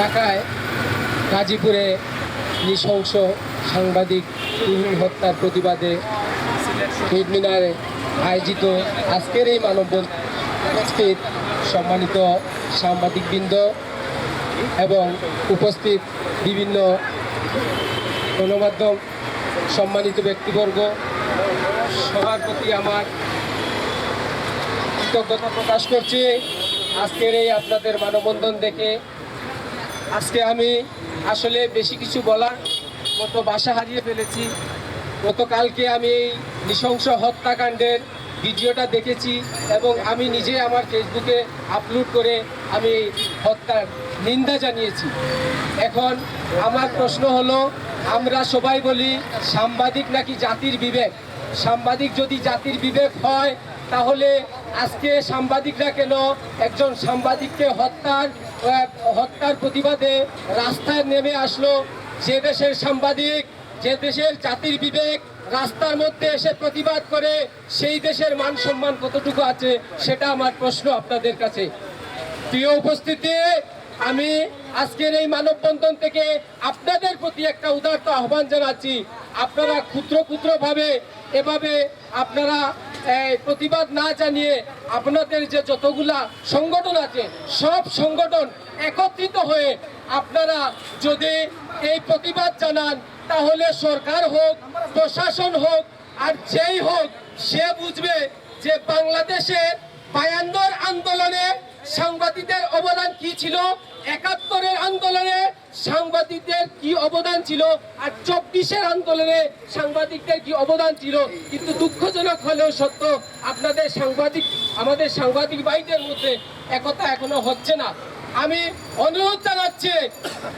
ঢাকায় গাজীপুরে নৃশংস সাংবাদিক তুহিন হত্যার প্রতিবাদে মিনারে আয়োজিত আজকের এই মানববন্ধন সম্মানিত সাংবাদিকবৃন্দ এবং উপস্থিত বিভিন্ন গণমাধ্যম সম্মানিত ব্যক্তিবর্গ, সবার প্রতি আমার কৃতজ্ঞতা প্রকাশ করছি। আজকের এই আপনাদের মানববন্ধন দেখে আজকে আমি আসলে বেশি কিছু বলার মতো বাসা হারিয়ে ফেলেছি। গতকালকে আমি এই নৃশংস হত্যাকাণ্ডের ভিডিওটা দেখেছি এবং আমি নিজে আমার ফেসবুকে আপলোড করে আমি হত্যার নিন্দা জানিয়েছি। এখন আমার প্রশ্ন হলো, আমরা সবাই বলি সাংবাদিক নাকি জাতির বিবেক? সাংবাদিক যদি জাতির বিবেক হয়, তাহলে আজকে সাংবাদিকরা কেন একজন সাংবাদিককে হত্যার হত্যার প্রতিবাদে রাস্তায় নেমে আসলো যে দেশের সাংবাদিক, যে দেশের জাতির বিবেক, রাস্তার মধ্যে এসে প্রতিবাদ করে সেই দেশের মান সম্মান কতটুকু আছে সেটা আমার প্রশ্ন আপনাদের কাছে। প্রিয় উপস্থিতি, আমি আজকের এই মানববন্ধন থেকে আপনাদের প্রতি একটা উদার্ত আহ্বান জানাচ্ছি। আপনারা ক্ষুদ্র ক্ষুদ্র ভাবে এভাবে আপনারা প্রতিবাদ না জানিয়ে আপনাদের যে যতগুলা সংগঠন আছে, সব সংগঠন একত্রিত হয়ে আপনারা যদি এই প্রতিবাদ জানান, তাহলে সরকার হোক, প্রশাসন হোক, আর যেই হোক, সে বুঝবে যে বাংলাদেশে বায়ান্নর আন্দোলনে সাংবাদিকদের অবদান কি ছিল, একাত্তরের আন্দোলনে সাংবাদিকদের কি অবদান ছিল, আর চব্বিশের আন্দোলনে সাংবাদিকদের কি অবদান ছিল। কিন্তু দুঃখজনক হলেও সত্য, আপনাদের সাংবাদিক, আমাদের সাংবাদিক ভাইদের মধ্যে একতা এখনও হচ্ছে না। আমি অনুরোধ জানাচ্ছি,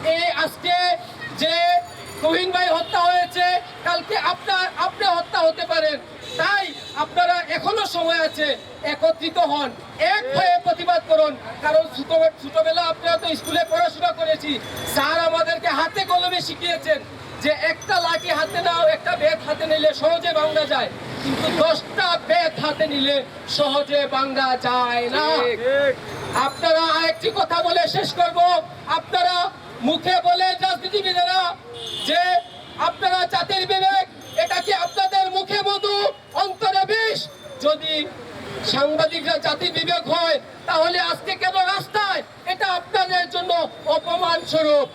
এই আজকে যে তুহিন ভাই হত্যা হয়েছে, কালকে আপনার, আপনি হত্যা হতে পারেন। তাই আপনারা এখনও সময় আছে, একত্রিত হন। এক হয়ে প্রতিবাদ করুন। কারণ ছোট- ছোটবেলা আপনারা তো স্কুলে পড়াশোনা করেছি। স্যার আমাদেরকে হাতে কলমে শিখিয়েছেন যে একটা লাঠি হাতে নাও, একটা বেত হাতে নিলে সহজে ভাঙ্গা যায়। কিন্তু দশটা বেত হাতে নিলে সহজে ভাঙ্গা যায় না। আপনারা আরেকটি কথা বলে শেষ করব। আপনারা মুখে বলে রাজনীতিবিদেরা যে আপনারা জাতির বিবেক এটা কি আপনাদের মুখে মধু অন্তরে বিষ। যদি সাংবাদিকরা জাতির বিবেক হয় তাহলে আজকে কেন রাস্তায়? এটা আপনাদের জন্য অপমান স্বরূপ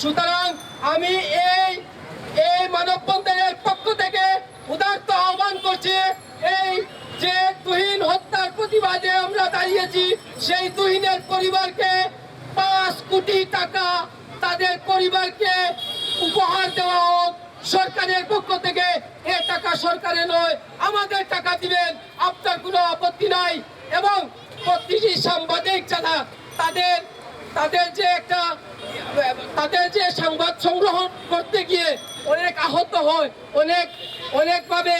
সুতরাং আমি এই মানববন্ধনের পক্ষ থেকে উদার্ত করছি এই যে তুহিন হত্যার প্রতিবাদে আমরা দাঁড়িয়েছি, সেই তুহিনের পরিবারকে পাঁচ কোটি টাকা তাদের পরিবারকে উপহার দেওয়া হোক। সরকারের পক্ষ থেকে এ টাকা সরকারে নয়, আমাদের টাকা দিবেন। আপনার কোনো আপত্তি নাই এবং প্রতিটি সাংবাদিক যারা তাদের তাদের যে একটা, তাদের যে সংবাদ সংগ্রহ করতে গিয়ে অনেক আহত হয়, অনেক, অনেকভাবে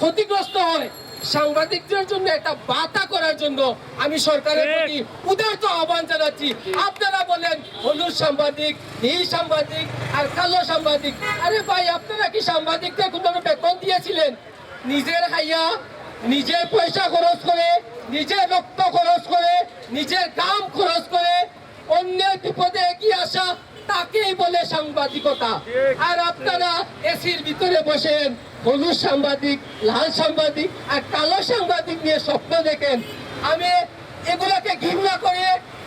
ক্ষতিগ্রস্ত হয় সাংবাদিকদের জন্য একটা বাতা করার জন্য আমি সরকারের প্রতি উদারত আহ্বান জানাচ্ছি। আপনারা বলেন হলুদ সাংবাদিক নীল সাংবাদিক আর কালো সাংবাদিক। আরে ভাই আপনারা কি সাংবাদিকদের কোনো বেতন দিয়েছিলেন? নিজের হাইয়া নিজের পয়সা খরচ করে নিজের রক্ত খরচ করে নিজের দাম খরচ করে অন্যের বিপদে এগিয়ে আসা তাকেই বলে সাংবাদিকতা। আর আপনারা এসির ভিতরে বসেন, হলুদ সাংবাদিক, লাল সাংবাদিক আর কালো সাংবাদিক নিয়ে স্বপ্ন দেখেন। আমি এগুলোকে ঘৃণা করে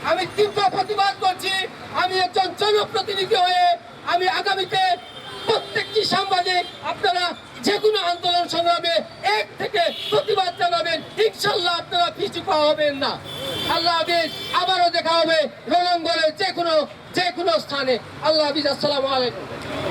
আমি তীব্র প্রতিবাদ করছি। আমি একজন জনপ্রতিনিধি হয়ে আমি আগামীতে প্রত্যেকটি সাংবাদিক আপনারা যে কোনো আন্দোলন সংগ্রামে এক থেকে প্রতিবাদ জানাবেন। ইনশাল্লাহ আপনারা পিছু পাওয়া হবেন না। আল্লাহ হাফিজ, আবারও দেখা হবে রণাঙ্গনের যে কোনো যে কোনো স্থানে। আল্লাহ হাফিজ, আসসালামু আলাইকুম।